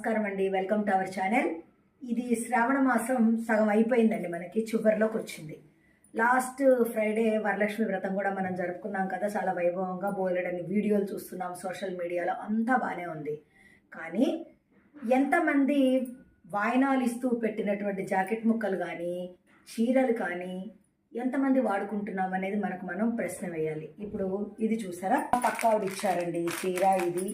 నమస్కారం అండి. Welcome to our channel ఇది శ్రావణ మాసం సగం అయిపోయిందండి మనకి చివరిలోకి వచ్చింది. లాస్ట్ ఫ్రైడే వరలక్ష్మి వ్రతం కూడా మనం జరుపుకున్నాం కదా చాలా వైభవంగా బోలెడని వీడియోలు చూస్తున్నాం సోషల్ మీడియాలో అంతా బాగానే ఉంది. కానీ ఎంతమంది వాయినాలు ఇస్తూ పెట్టినటువంటి జాకెట్ ముక్కలు కానీ చీరలు కానీ ఎంతమంది వాడుకుంటున్నాం అనేది మనకు మనం ప్రశ్న వేయాలి. ఇప్పుడు ఇది చూసారా? పక్క ఆవిడ ఇచ్చారండి చీర ఇది.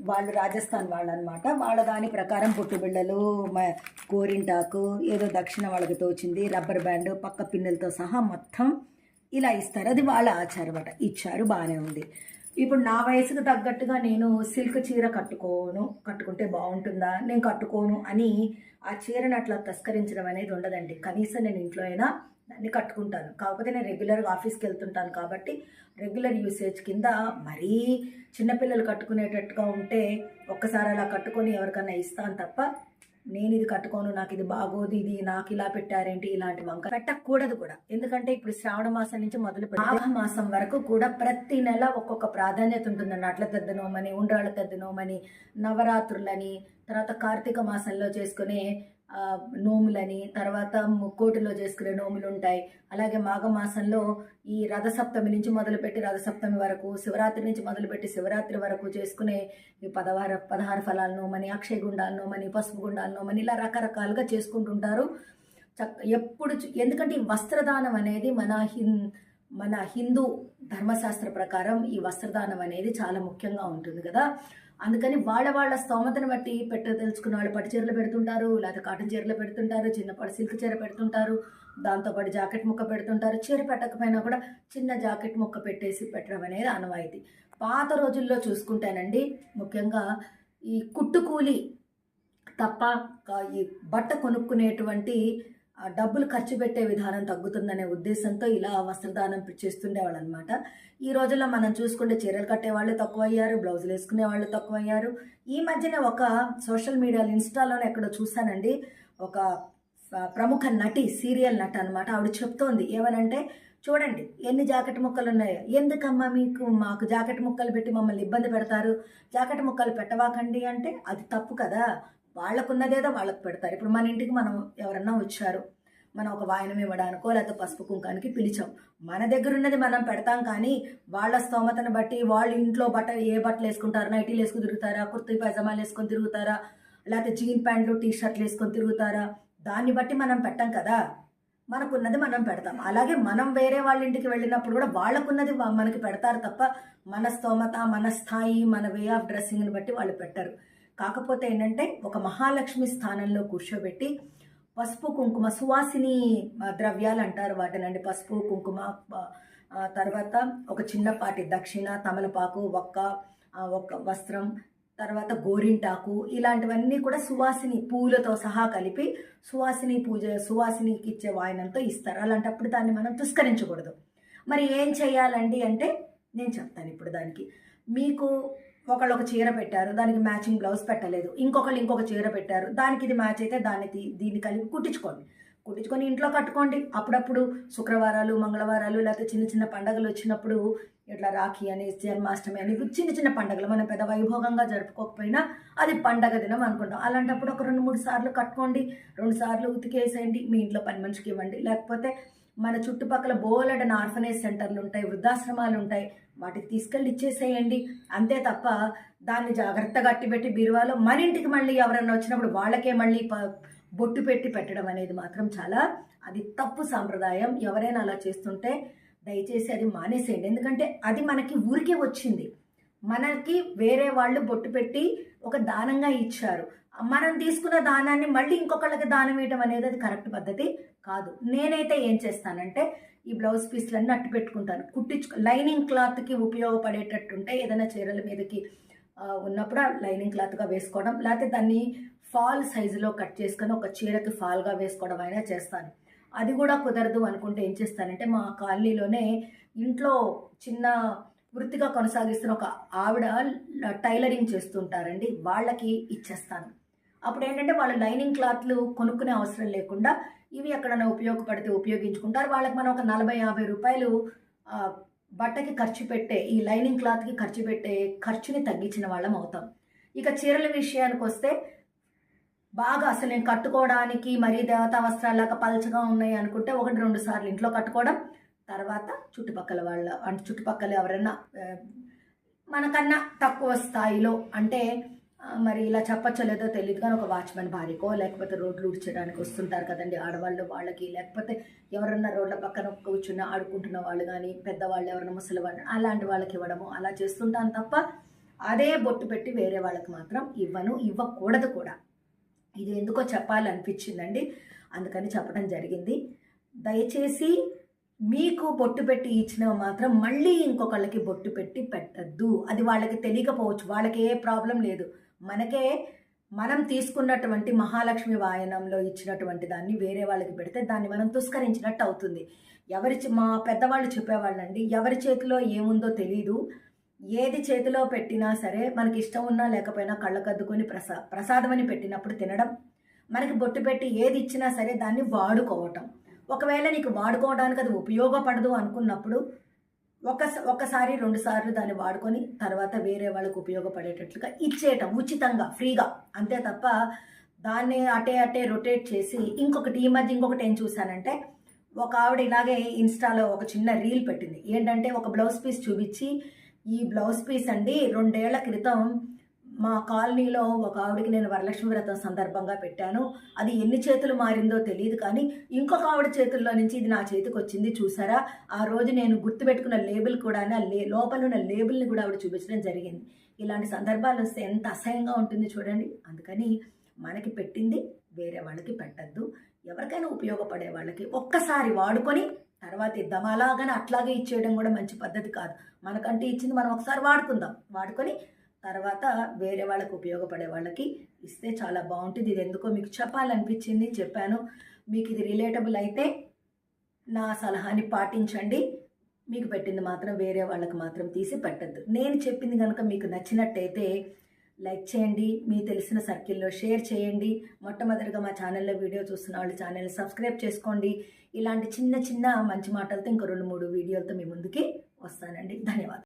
వాళ్ళు రాజస్థాన్ వాళ్ళు అనమాట వాళ్ళ దాని ప్రకారం పుట్టుబిళ్ళలు కోరింటాకు గోరింటాకు ఏదో దక్షిణ వాళ్ళకి తోచింది రబ్బర్ బ్యాండ్ పక్క పిన్నెలతో సహా మొత్తం ఇలా ఇస్తారు. అది వాళ్ళ ఆచారం అట ఇచ్చారు బాగానే ఉంది. ఇప్పుడు నా వయసుకు తగ్గట్టుగా నేను సిల్క్ చీర కట్టుకోను. కట్టుకుంటే బాగుంటుందా? నేను కట్టుకోను అని ఆ చీరను అట్లా తస్కరించడం అనేది ఉండదండి. కనీసం నేను ఇంట్లో అయినా దాన్ని కట్టుకుంటాను. కాకపోతే నేను రెగ్యులర్గా ఆఫీస్కి వెళ్తుంటాను కాబట్టి రెగ్యులర్ యూసేజ్ కింద మరీ చిన్నపిల్లలు కట్టుకునేటట్టుగా ఉంటే ఒక్కసారి అలా కట్టుకొని ఎవరికన్నా ఇస్తాను తప్ప నేను ఇది కట్టుకోను నాకు ఇది బాగోదు ఇది నాకు ఇలా పెట్టారేంటి ఇలాంటి వంక పెట్టకూడదు కూడా. ఎందుకంటే ఇప్పుడు శ్రావణ మాసం నుంచి మొదలు పెట్టి మాసం వరకు కూడా ప్రతి నెల ఒక్కొక్క ప్రాధాన్యత ఉంటుందండి అట్ల తద్దనోమని ఉండ్రాళ్ళ తద్దనోమని నవరాత్రులని తర్వాత కార్తీక మాసంలో చేసుకునే నోములని తర్వాత ముక్కోటిలో చేసుకునే నోములు ఉంటాయి అలాగే మాఘమాసంలో ఈ రథసప్తమి నుంచి మొదలుపెట్టి రథసప్తమి వరకు శివరాత్రి నుంచి మొదలుపెట్టి శివరాత్రి వరకు చేసుకునే ఈ పదహార పదహారు ఫలాల నోమని అక్షయ గుండాల నోమని పసుపు గుండాల నోమని ఇలా రకరకాలుగా చేసుకుంటుంటారు. చక్ ఎప్పుడు ఎందుకంటే ఈ వస్త్రదానం అనేది మన హిన్ మన హిందూ ధర్మశాస్త్ర ప్రకారం ఈ వస్త్రదానం అనేది చాలా ముఖ్యంగా ఉంటుంది కదా. అందుకని వాళ్ళ వాళ్ళ స్తోమతను బట్టి పెట్ట తెలుసుకున్న వాళ్ళు పట్టు చీరలు పెడుతుంటారు లేదా కాటన్ చీరలు పెడుతుంటారు చిన్నపాటి సిల్క్ చీర పెడుతుంటారు దాంతోపాటు జాకెట్ ముక్క పెడుతుంటారు. చీర పెట్టకపోయినా కూడా చిన్న జాకెట్ ముక్క పెట్టేసి పెట్టడం అనేది అనవాయితీ పాత రోజుల్లో చూసుకుంటేనండి ముఖ్యంగా ఈ కుట్టుకూలి తప్ప ఈ బట్ట కొనుక్కునేటువంటి డబ్బులు ఖర్చు పెట్టే విధానం తగ్గుతుందనే ఉద్దేశంతో ఇలా వస్త్రదానం చేస్తుండేవాళ్ళు అనమాట ఈ రోజుల్లో మనం చూసుకుంటే చీరలు కట్టే వాళ్ళు తక్కువ అయ్యారు బ్లౌజులు వేసుకునే వాళ్ళు తక్కువ అయ్యారు ఈ మధ్యనే ఒక సోషల్ మీడియాలో ఇన్స్టాలోనే ఎక్కడో చూశానండి. ఒక ప్రముఖ నటి సీరియల్ నట అనమాట ఆవిడ చెప్తోంది. ఏమనంటే చూడండి ఎన్ని జాకెట్ ముక్కలు ఉన్నాయో. ఎందుకమ్మా మీకు మాకు జాకెట్ ముక్కలు పెట్టి మమ్మల్ని ఇబ్బంది పెడతారు? జాకెట్ ముక్కలు పెట్టవాకండి అంటే అది తప్పు కదా. వాళ్ళకున్నదేదో వాళ్ళకు పెడతారు. ఇప్పుడు మన ఇంటికి మనం ఎవరన్నా వచ్చారు మనం ఒక వాయనం ఇవ్వడానికో లేకపోతే పసుపు కుంకానికి పిలిచాం. మన దగ్గర ఉన్నది మనం పెడతాం కానీ వాళ్ళ స్తోమతను బట్టి వాళ్ళు ఇంట్లో బట్ట ఏ బట్టలు వేసుకుంటారు? నైటీలు వేసుకుని తిరుగుతారా? కుర్తీ పైజామాలు వేసుకొని తిరుగుతారా? లేకపోతే జీన్ ప్యాంట్లు టీ షర్ట్లు వేసుకొని తిరుగుతారా? దాన్ని బట్టి మనం పెట్టం కదా. మనకున్నది మనం పెడతాం. అలాగే మనం వేరే వాళ్ళ ఇంటికి వెళ్ళినప్పుడు కూడా వాళ్ళకున్నది మనకి పెడతారు తప్ప మన స్తోమత మన స్థాయి మన వే ఆఫ్ డ్రెస్సింగ్ని బట్టి వాళ్ళు పెట్టరు. కాకపోతే ఏంటంటే ఒక మహాలక్ష్మి స్థానంలో కూర్చోబెట్టి పసుపు కుంకుమ సువాసిని ద్రవ్యాలు అంటారు వాటినండి. పసుపు కుంకుమ తర్వాత ఒక చిన్నపాటి దక్షిణ తమలపాకు ఒక్క ఒక్క వస్త్రం తర్వాత గోరింటాకు ఇలాంటివన్నీ కూడా సువాసిని పూలతో సహా కలిపి సువాసిని పూజ సువాసినికి ఇచ్చే వాయనంతో ఇస్తారు. అలాంటప్పుడు దాన్ని మనం తుస్కరించకూడదు. మరి ఏం చేయాలండి అంటే నేను చెప్తాను ఇప్పుడు దానికి. మీకు ఒకళ్ళు ఒక చీర పెట్టారు దానికి మ్యాచింగ్ బ్లౌజ్ పెట్టలేదు. ఇంకొకళ్ళు ఇంకొక చీర పెట్టారు. దానికి ఇది మ్యాచ్ అయితే దాన్ని దీన్ని కలిపి కుట్టించుకోండి. కుట్టించుకొని ఇంట్లో కట్టుకోండి. అప్పుడప్పుడు శుక్రవారాలు మంగళవారాలు లేకపోతే చిన్న చిన్న పండగలు వచ్చినప్పుడు ఇట్లా రాఖీ అని జన్మాష్టమి అని చిన్న చిన్న పండగలు. మనం పెద్ద వైభోగంగా జరుపుకోకపోయినా అది పండగ దినం అనుకుంటాం. అలాంటప్పుడు ఒక రెండు మూడు సార్లు కట్టుకోండి. రెండు సార్లు ఉతికేసేయండి. మీ ఇంట్లో పని మనిషికి ఇవ్వండి. లేకపోతే మన చుట్టుపక్కల బోలెడన్ ఆర్ఫనేజ్ సెంటర్లు ఉంటాయి వృద్ధాశ్రమాలు ఉంటాయి. వాటికి తీసుకెళ్ళి ఇచ్చేసేయండి. అంతే తప్ప దాన్ని జాగ్రత్తగా అట్టిపెట్టి బీరువాలో మన ఇంటికి మళ్ళీ ఎవరన్నా వచ్చినప్పుడు వాళ్ళకే మళ్ళీ బొట్టు పెట్టి పెట్టడం అనేది మాత్రం చాలా అది తప్పు సాంప్రదాయం. ఎవరైనా అలా చేస్తుంటే దయచేసి అది మానేసేయండి. ఎందుకంటే అది మనకి ఊరికే వచ్చింది. మనకి వేరే వాళ్ళు బొట్టు పెట్టి ఒక దానంగా ఇచ్చారు. మనం తీసుకున్న దానాన్ని మళ్ళీ ఇంకొకళ్ళకి దానం ఇవ్వడం అనేది అది కరెక్ట్ పద్ధతి కాదు. నేనైతే ఏం చేస్తానంటే ఈ బ్లౌజ్ పీస్లన్నీ అట్టు పెట్టుకుంటాను. కుట్టించు లైనింగ్ క్లాత్కి ఉపయోగపడేటట్టు ఉంటే ఏదైనా చీరల మీదకి ఉన్నప్పుడు లైనింగ్ క్లాత్గా వేసుకోవడం లేకపోతే దాన్ని ఫాల్ సైజులో కట్ చేసుకొని ఒక చీరకి ఫాల్గా వేసుకోవడం అయినా చేస్తాను. అది కూడా కుదరదు అనుకుంటే ఏం చేస్తానంటే మా కాలనీలోనే ఇంట్లో చిన్న వృత్తిగా కొనసాగిస్తున్న ఒక ఆవిడ టైలరింగ్ చేస్తుంటారండి వాళ్ళకి ఇచ్చేస్తాను. అప్పుడు ఏంటంటే వాళ్ళు లైనింగ్ క్లాత్లు కొనుక్కునే అవసరం లేకుండా ఇవి ఎక్కడైనా ఉపయోగపడితే ఉపయోగించుకుంటారు. వాళ్ళకి మనం ఒక నలభై యాభై రూపాయలు బట్టకి ఖర్చు పెట్టే ఈ లైనింగ్ క్లాత్కి ఖర్చు పెట్టే ఖర్చుని తగ్గించిన వాళ్ళం అవుతాం. ఇక చీరల విషయానికి వస్తే బాగా అసలు నేను కట్టుకోవడానికి మరీ దేవతా వస్త్రాలాగా పలచగా ఉన్నాయి అనుకుంటే ఒకటి రెండు సార్లు ఇంట్లో కట్టుకోవడం తర్వాత చుట్టుపక్కల వాళ్ళ అంటే చుట్టుపక్కల ఎవరైనా మనకన్నా తక్కువ స్థాయిలో అంటే మరి ఇలా చెప్పచ్చో లేదో తెలియదు కానీ ఒక వాచ్మెన్ భార్యకో లేకపోతే రోడ్లు ఉడ్చడానికి వస్తుంటారు కదండి ఆడవాళ్ళు వాళ్ళకి లేకపోతే ఎవరన్నా రోడ్ల పక్కన కూర్చున్న ఆడుకుంటున్న వాళ్ళు కానీ పెద్దవాళ్ళు ఎవరైనా ముసలి వాళ్ళు అలాంటి వాళ్ళకి ఇవ్వడము అలా చేస్తుంటాను తప్ప అదే బొట్టు పెట్టి వేరే వాళ్ళకి మాత్రం ఇవ్వను ఇవ్వకూడదు కూడా. ఇది ఎందుకో చెప్పాలనిపించిందండి. అందుకని చెప్పడం జరిగింది. దయచేసి మీకు బొట్టు పెట్టి ఇచ్చినవి మాత్రం మళ్ళీ ఇంకొకళ్ళకి బొట్టు పెట్టి పెట్టద్దు. అది వాళ్ళకి తెలియకపోవచ్చు వాళ్ళకి ఏ ప్రాబ్లం లేదు. మనకే మనం తీసుకున్నటువంటి మహాలక్ష్మి వాయనంలో ఇచ్చినటువంటి దాన్ని వేరే వాళ్ళకి పెడితే దాన్ని మనం తుస్కరించినట్టు అవుతుంది. ఎవరి మా పెద్దవాళ్ళు చెప్పేవాళ్ళండి ఎవరి చేతిలో ఏముందో తెలీదు. ఏది చేతిలో పెట్టినా సరే మనకి ఇష్టం ఉన్నా లేకపోయినా కళ్ళకద్దుకొని ప్రసా ప్రసాదం అని పెట్టినప్పుడు తినడం మనకి బొట్టు పెట్టి ఏది ఇచ్చినా సరే దాన్ని వాడుకోవటం. ఒకవేళ నీకు వాడుకోవడానికి అది ఉపయోగపడదు అనుకున్నప్పుడు ఒక ఒకసారి రెండు సార్లు దాన్ని వాడుకొని తర్వాత వేరే వాళ్ళకు ఉపయోగపడేటట్లుగా ఇచ్చేయటం ఉచితంగా ఫ్రీగా. అంతే తప్ప దాన్ని అటే అటే రొటేట్ చేసి ఇంకొకటి ఈ మధ్య ఇంకొకటి ఏం చూశానంటే ఒక ఆవిడ ఇలాగే ఇన్స్టాలో ఒక చిన్న రీల్ పెట్టింది. ఏంటంటే ఒక బ్లౌజ్ పీస్ చూపించి ఈ బ్లౌజ్ పీస్ అండి రెండేళ్ళ క్రితం మా కాలనీలో ఒక ఆవిడకి నేను వరలక్ష్మి వ్రతం సందర్భంగా పెట్టాను. అది ఎన్ని చేతులు మారిందో తెలియదు కానీ ఇంకొక ఆవిడ చేతుల్లో నుంచి ఇది నా చేతికి వచ్చింది చూసారా? ఆ రోజు నేను గుర్తుపెట్టుకున్న లేబుల్ కూడా ఆ లే లోపల ఉన్న లేబుల్ని కూడా ఆవిడ చూపించడం జరిగింది. ఇలాంటి సందర్భాలు వస్తే ఎంత అసహ్యంగా ఉంటుంది చూడండి. అందుకని మనకి పెట్టింది వేరే వాళ్ళకి పెట్టద్దు. ఎవరికైనా ఉపయోగపడే వాళ్ళకి ఒక్కసారి వాడుకొని తర్వాత ఇద్దాం. అలాగని అట్లాగే ఇచ్చేయడం కూడా మంచి పద్ధతి కాదు. మనకంటే ఇచ్చింది మనం ఒకసారి వాడుకుందాం. వాడుకొని తర్వాత వేరే వాళ్ళకి ఉపయోగపడే వాళ్ళకి ఇస్తే చాలా బాగుంటుంది. ఇది ఎందుకో మీకు చెప్పాలనిపించింది చెప్పాను. మీకు ఇది రిలేటబుల్ అయితే నా సలహాని పాటించండి. మీకు పెట్టింది మాత్రం వేరే వాళ్ళకి మాత్రం తీసి పెట్టద్దు. నేను చెప్పింది కనుక మీకు నచ్చినట్టయితే లైక్ చేయండి మీ తెలిసిన సర్కిల్లో షేర్ చేయండి. మొట్టమొదటిగా మా ఛానల్లో వీడియో చూస్తున్న వాళ్ళు ఛానల్ సబ్స్క్రైబ్ చేసుకోండి. ఇలాంటి చిన్న చిన్న మంచి మాటలతో ఇంకో రెండు మూడు వీడియోలతో మీ ముందుకి వస్తానండి. ధన్యవాదాలు.